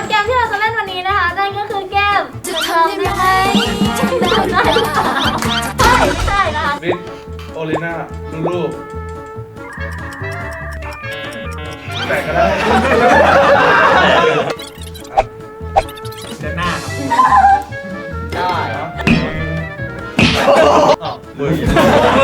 รับเกมที่เราจะเล่นวันนี้นะคะนั่นก็คือเกมจะทำได้ไหมจะทำได้หรือเปล่าใช่ไม่ใช่นะคะวิทโอลิน่าลูลูแต่ก็ได้เดือนหน้าครับได้มือพี่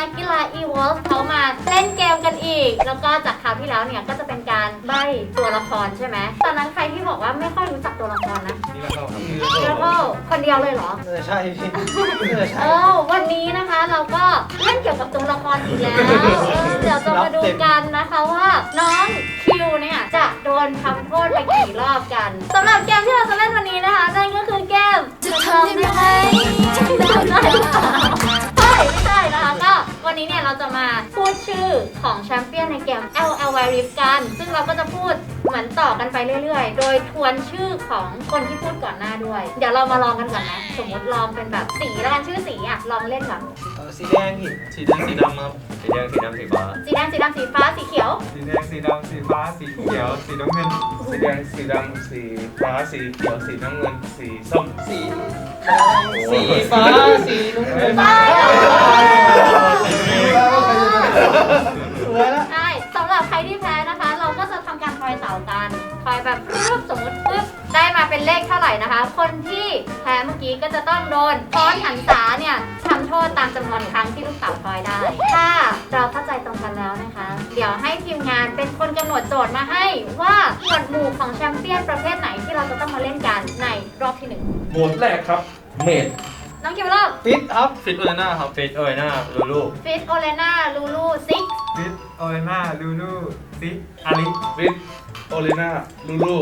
นะคะนักกีฬา e w o l f เขามาเล่นเกมกันอีก แล้วก็จากคราวที่แล้วเนี่ยก็จะเป็นการใบ้ตัวละครใช่ไหมตอนนั้นใครที่บอกว่าไม่ค่อยรู้จักตัวละครนะนี่แล้วเข้าครับแล้วก็คนเดียวเลยเหรอ เออใช่พี่เออใช่เออวันนี้นะคะเราก็เล่นเกี่ยวกับตัวละครอีกแล้วเออเดี๋ยวจะมาดูกันนะคะว่าน้องคิวเนี่ยจะโดนทำโทษไปกี่รอบกันสำหรับ มาพูดชื่อของแชมเปี้ยนในเกม L L Y Rift กัน ซึ่งเราก็จะพูด เหมือนต่อกันไปเรื่อยๆ โดยทวนชื่อของคนที่พูดก่อนหน้าด้วย เดี๋ยวเรามาลองกันก่อนนะ สมมติลองเป็นแบบสีแล้วกันชื่อสีอะลองเล่นก่อนเออสีแดงพี่สีแดงสีดำครับสีแดงสีดำสีฟ้าสีแดงสีดำสีฟ้าสีเขียว สีแดงสีดำสีฟ้าสีเขียว สีน้ำเงิน สีแดงสีดำสีฟ้าสีเขียวสีน้ำเงินสีส้มสีสีฟ้าสีน้ำเงินใช่สวยละ อยเสากันทอยแบบปึ๊บสมมติปึ๊บได้มาเป็นเลขเท่าไหร่นะคะ คนที่แพ้เมื่อกี้ก็จะต้องโดนค้อนหันษาเนี่ยทำโทษตามจำนวนครั้งที่ลูกเต๋าทอยได้ ถ้าเราเข้าใจตรงกันแล้วนะคะ เดี๋ยวให้ทีมงานเป็นคนกำหนดโจทย์มาให้ว่าหมวดหมู่ของแชมเปี้ยนประเภทไหนที่เราจะต้องมาเล่นกันในรอบที่หนึ่ง หมวดแรกครับ เมด น้องคิวเริ่มฟิตครับฟิตโอลิน่าครับฟิตโอ้ยหน้าลูลูฟิตโอเลนาลูลูซิกฟิตโอเลน่าลูลูซิอาลิฟิตโอลิน่าลูลู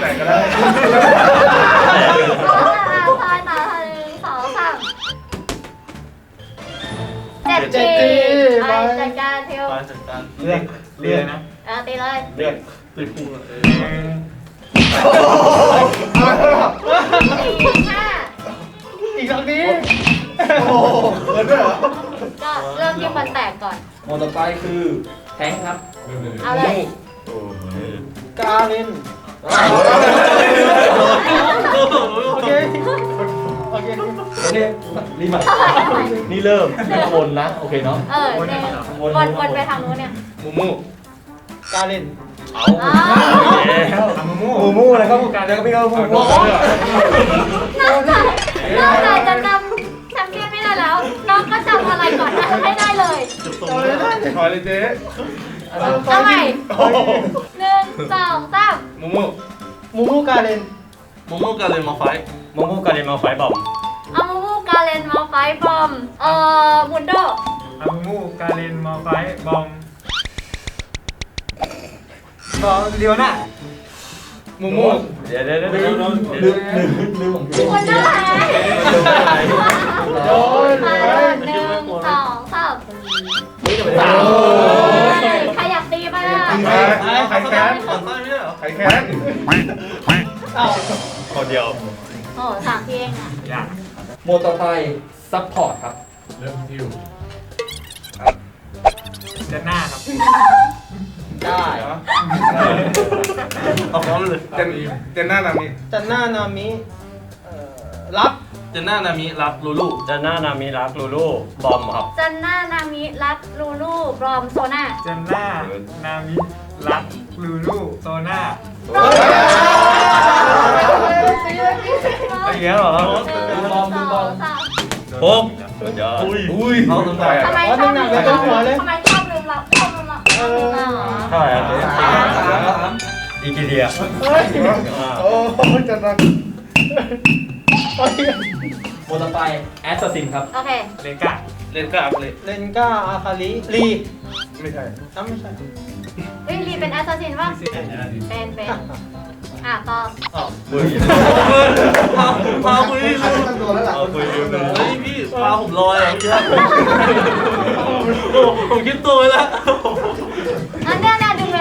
แต่ก็ได้ทายตาหนึ่งสองสามเจ็ดเจ็ดทีทีไปจัดการทิวมาจัดการเลือกเลือกนะเออตีเลยเลือกติดคู่เออ หนึ่งสี่ห้าอีกครั้งนี้โอ้โหเกินด้วยเหรอก็เริ่มที่คนแตกก่อน หมวดต่อไปคือแทงค์ครับเอาเลย กาเลนโอเคโอเคโอเครีบมานี่เริ่มวนนะ โอเคเนาะ เออเนี่ยวนวนไปทางนู้นเนี่ย มูมูกาเลน เอาอ๋อแล้วอามูมูมูมูนะครับการเดี๋ยวก็พี่เขามูมูนอกจากนอกจากจะจำแชมเปี้ยนไม่ได้แล้ว น้องก็จำอะไรก่อนหน้าไม่ได้เลยจุดตรงนี้ถอยเลยเจ๊เอาใหม่หนึ่งสองสามมูมูมูมูกาเลนมูมูกันเลยมาไฟโมโมกาเรนมาไฟบอมเอามูมูกาเลนมาไฟบอมเอ่อมุนโดเอามูมูกาเลนมอไฟบอม บอมเลียวน่ามูมูเดี๋ยวเดี๋ยวเดี๋ยวลืมลืมลืมลืมของพี่มุนโดไหนโดนเลเออยหนึ่งสองสามใครอยากตีบ้างไข่แค้นไข่แค้นเอ้าคนเดียวโอ้สามทีเองอะอยากหมวดต่อไปซัพพอร์ตครับเดือนหน้าครับ ได้ เอาพร้อมเลยเจนเจนหน้านามิจันหน้านามิเอ่อรับเจนหน้านามิรับลูลูจะหน้านามิรักลูลูบอมครับ จันน่านามิรักลูลูบรอมโซน่าเจนหน้านามิรักลูลูโซน่าไอ้เงี้ยเหรอหนึ่งสองสามปุ๊บสุดยอดอุ้ยเขาต้องไปทำไมชอบลืมเราทำไม อีกีเดียเโอ้โหจะรักเฮ้ยโมตไปแอสซัสซินครับ โอเค เลนกาเลนก้ามเลยเลนก้าอาคาลีลีไม่ใช่อ้าวไม่ใช่เฮ้ยรีเป็นแอสซัสซินป่ะ เป็นเป็นอะต่ออ้วยพาพาคุยรู้ตั้งตัวแล้วล่ะอคุยรู้เฮ้ยพี่พาผมลอยอะผมคิดตัวแล้ว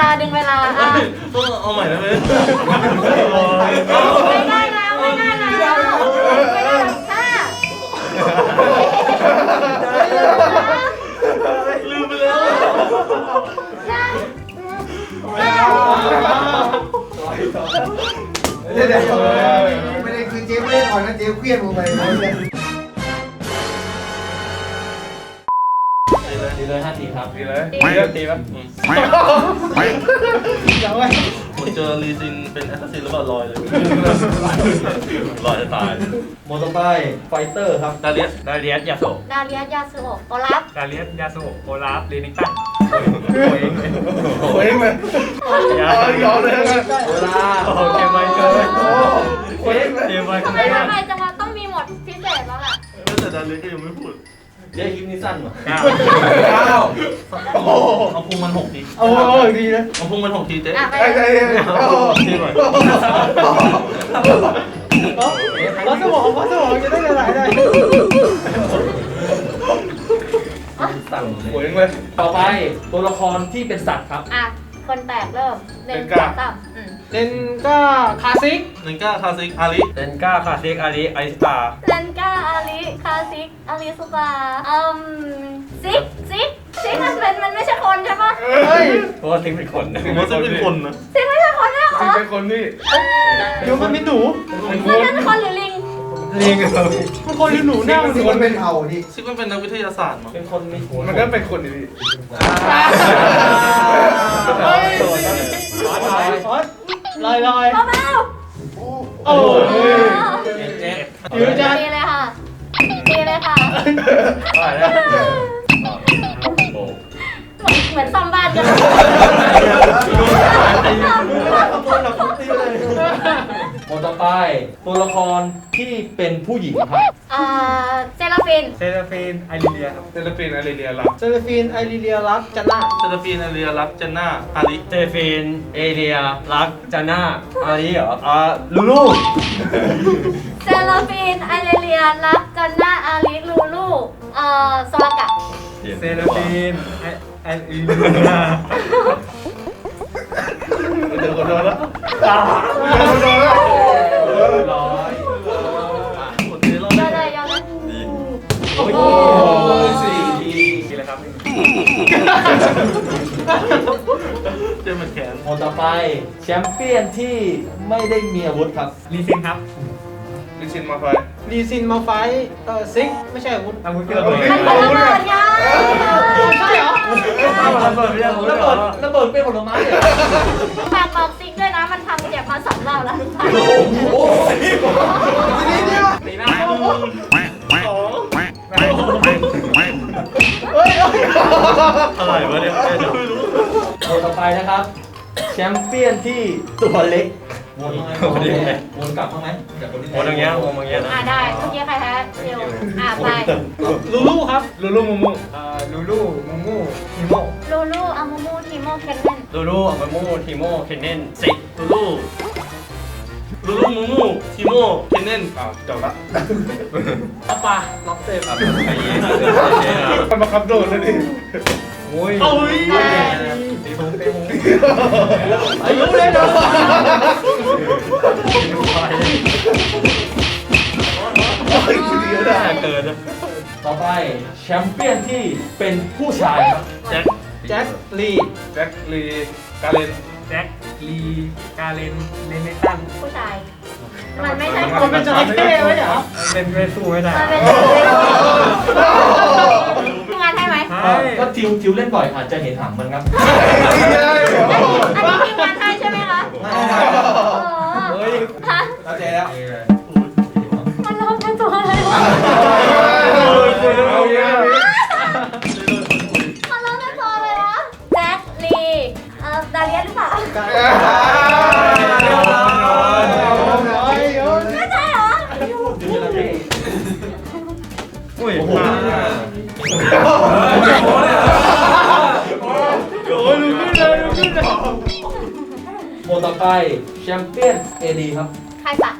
ลาดึงเวลาอะต้องเอาใหม่ได้ไหมไม่ได้แล้วไม่ได้แล้วไม่ได้แล้วค่ะลืมไปแล้วเดี๋ยวเดี๋ยวไม่ได้คือเจ๊ไม่ได้อ่อนนะเจ๊เครียดลงไป เนี่ยดีเลยห้าทีครับดีเลยดีเลยตีป่ะจะไว้ผมเจอลีซินเป็นแอสซัสซินแล้วก็ลอยเลยลอยจะตายหมดต่อไปไฟเตอร์ครับดาเลียสดาเลียสยาโซดาเลียสยาสุโอะโอลัฟดาเลียสยาโซโอลาฟเรนิงตันโอ้ยโอ้ยมันยาเอายอมเลยนะเวลาโอ้เกมไปเกินโอ้โหเจ๊เกมไปทำไมทำไมจะมาต้องมีหมดพิเศษแล้วล่ะแต่ดาเลียสก็ยังไม่พูด เย้คลิปนี้สั้นว่ะเก้าเก้าโอ้โหเอาพุงมันหกทีโอ้โหดีนะเอาพุงมันหกทีเจ๊อะไปไอ้เลไอ้ยโอ้โหทีหน่อยวัดสมองวัดสมองจะได้หลายได้สั่งโอ้เลยยเลยต่อไปตัวละครที่เป็นสัตว์ครับ อะ คนแตกเริ่มหนึ่งเป็นสกาองสามอืมเลนก็คลาสสิกหนึ่งก้าคลาสสิกอาริเซนก้าคาซิกอาริไอสตาร์เลนก้าอาลิ คาซิกอาลิสุกาอืมซิกซิกซิกมันเป็นมันไม่ใช่คนใช่ปะเฮ้ยเพราะว่าซิงเป็นคนนะผมว่าจะเป็นคนนะซิกไม่ใช่คนนะเหรอเป็นคนนี่เดี๋ยวมันมีหนูมันเป็นคนหรือลิงลิงมันคนหรือหนูหน้ามันคนเป็นเห่าดิซิกมันเป็นนักวิทยาศาสตร์มั้งเป็นคนมีหัวมันก็เป็นคนดิเฮ้ยลอยลอยเบาโอ้ๆยเจ็ดยืนจัดดีเลยค่ะดีเลยค่ะ อะไรนะโอ้เหมือนซ่อมบ้านกันหมดต่อไปตัวละครที่เป็นผู้หญิงครับอ่าเซราฟินเซราฟีนไอริเลียครับเซเลฟินไอริเลียรักเซเลฟินไอริเลียรักจันน่าเซราฟีนอาเรียรักเจนน่าอาริเซราฟีนเอเลียรักจาน่าอาริเหรออ่าลูลู เซราฟินไอเรเลียรักจอนน่าอาลิลูลูเอ่อโซลากะเซราฟีนไอไอริเลียเดี๋ยวคนโดนแล้วร้อยหมดเจ๊รอดยอดเลยยอดเลยโอ้ยสี่ทีกี่เลยครับเจ๊เหมือนแขนหมดต่อไปแชมเปี้ยนที่ไม่ได้มีอาวุธครับลีซิงครับลี ซินมาไฟลีซินมาไฟเออซิกไม่ใช่อาวุธอาวุธเครื่องเลยมันคนละเบิดไงใช่เหรอระเบิดไม่ใช่อาวุธระเหรเบิอดระเบิดเป็นผลไม้เหรอฝากบอกซิกด้วยนะ มันทำเจ็บมาสองรอบแล้วโอ้ยทีนี้เนี่ยตีหน้าสองเฮ้ยอะไรวะเนี่ยไม่รู้หมดต่อไปนะครับ แชมเปี้ยนที่ตัวเล็ก วนมาไหมวนกลับมาไหมจากคนที่โอ้ตรงเงี้ยโอ้ตรงเงี้ยนะอ่าได้เมื่อกี้ใครแพ้เร็วอ่าไปลูลูครับลูลูมูมูอ่าลูลูมูมูทิโมลูลูอามูมูทีโมเคนเนนลูลูอัมมูทิโมเคนเนนสิลูลูลูลูมูมูทิโมเคนเนนอ้าวจบละเอาปะล็อกเต็มไอ้เหี้ยมันมาคับโดนเลยดิโอ้ยเอ้ยตีพุงตีพุงอายุเลยเนาะเฮ้ยคือดีแล้วนะเกินนะต่อไปแชมเปี้ยนที่เป็นผู้ชายครับแจ็คแจ็คลีแจ็คลีกาเลนแจ็คลีกาเลนเลนเนตันผู้ชาย มันไม่ใช่คมันนเป็นจระเข้ไหมเหรอเล่นไม่สู้ไม่ได้มันเป็นทำ งานให้ไหมเออก็ทิวทิวเล่นบ่อยอาจจะเห็นหางมันครับ อันนี้ทีมงานให้ใช่ไหมคะไม่เฮ้ยฮะเข้าใจแล้ว มันร้องเป็นตัวอะไรวะเอาเยอะมันร้องเป็นตัวอะไรวะแจ็คลีเอ่อดาเลียนหรือเปล่าไม่ ไปแชมเปี้ยนเอดีครับใครสัก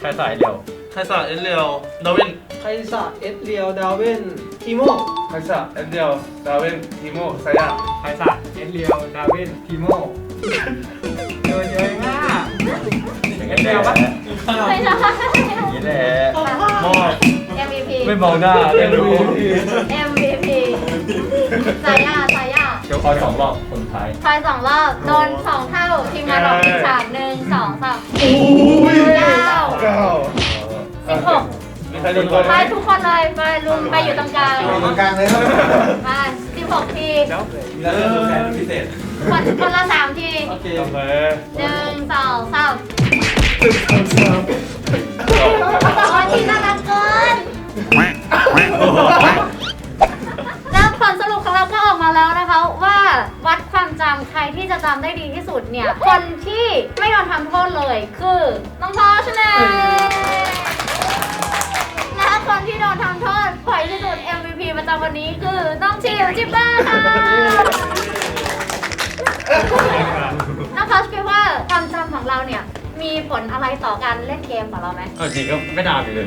ใครสายเดียวไคซ่าเอสเรียวดาวินไคซ่าเอสเรียว ดาวินทีโมไคซ่าเอ็นเดียวดาวินทีโมไซยาไพศาลเอ็นเรียวดาวินทีโมโดนเยอะมากอย่างนี้แหละไม่ใช่อย่างนี้แหละมอบ MVP ไม่มองหน้าไม่รู้ MVP สายาสายาเดี๋ยว คอยสองรอบคนสุดท้าย ทายสองรอบโดนสองเท่าทีมงานเราผิดฉากหนึ่งสองสามอุ้ยเก้าเก้าสิบหกมีใครโดนก่อนไหไปมทุกคนเลยไปลุงไปอยู่ตรงกลางตรงกลางเลยครับไปสิบหกทีมีแล้วเป็นแผนพิเศษคนคนละสามทีโอเคโอเคหนึ่งสองสามหนึ่งสองสาม ได้ดีที่สุดเนี่ย คนที่ไม่โดนทำโทษเลยคือน้องพอชนะและคนที่โดนทำโทษบ่อยที่สุด MVP ประจำวันนี้คือน้องชิวจิบบ้าค่ะน้องพอชคิดว่าความจำของเราเนี่ยมีผลอะไรต่อการเล่นเกมของเราไหม เอาจริงก็ไม่ตามอยู่เลย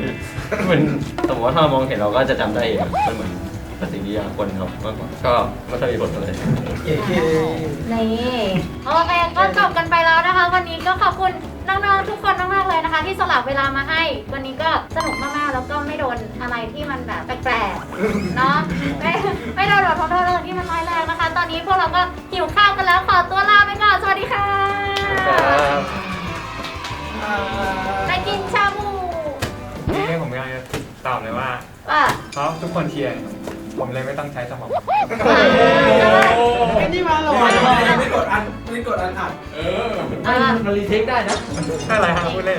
เหมือนสมมติว่าถ้าเรามองเห็นเราก็จะจำได้เองมันเหมือน ปฏิกิริยาคนครับมากกว่าก็ไม่ค่อยมีผลอะไร นี่โอเคก็จบกันไปแล้วนะคะ วันนี้ก็ขอบคุณน้องๆทุกคนมากๆเลยนะคะ ที่สลับเวลามาให้ วันนี้ก็สนุกมากๆแล้วก็ไม่โดนอะไรที่มันแบบแปลกๆเนาะไม่ไม่โดนโดนโทษอะไรที่มันร้ายแรงนะคะ ตอนนี้พวกเราก็หิวข้าวกันแล้วขอตัวลาไปก่อนสวัสดีค่ะไปกินชาบู นี่ผมอยากจะตอบเลยว่าว่า เพราะทุกคนเชียร์ ผมเลยไม่ต้องใช้สมองไอ้นี่มาหรอไม่กดอันไม่กดอันอัดเอออ่ามันรีเทคได้นะอะไรครับพูดเล่น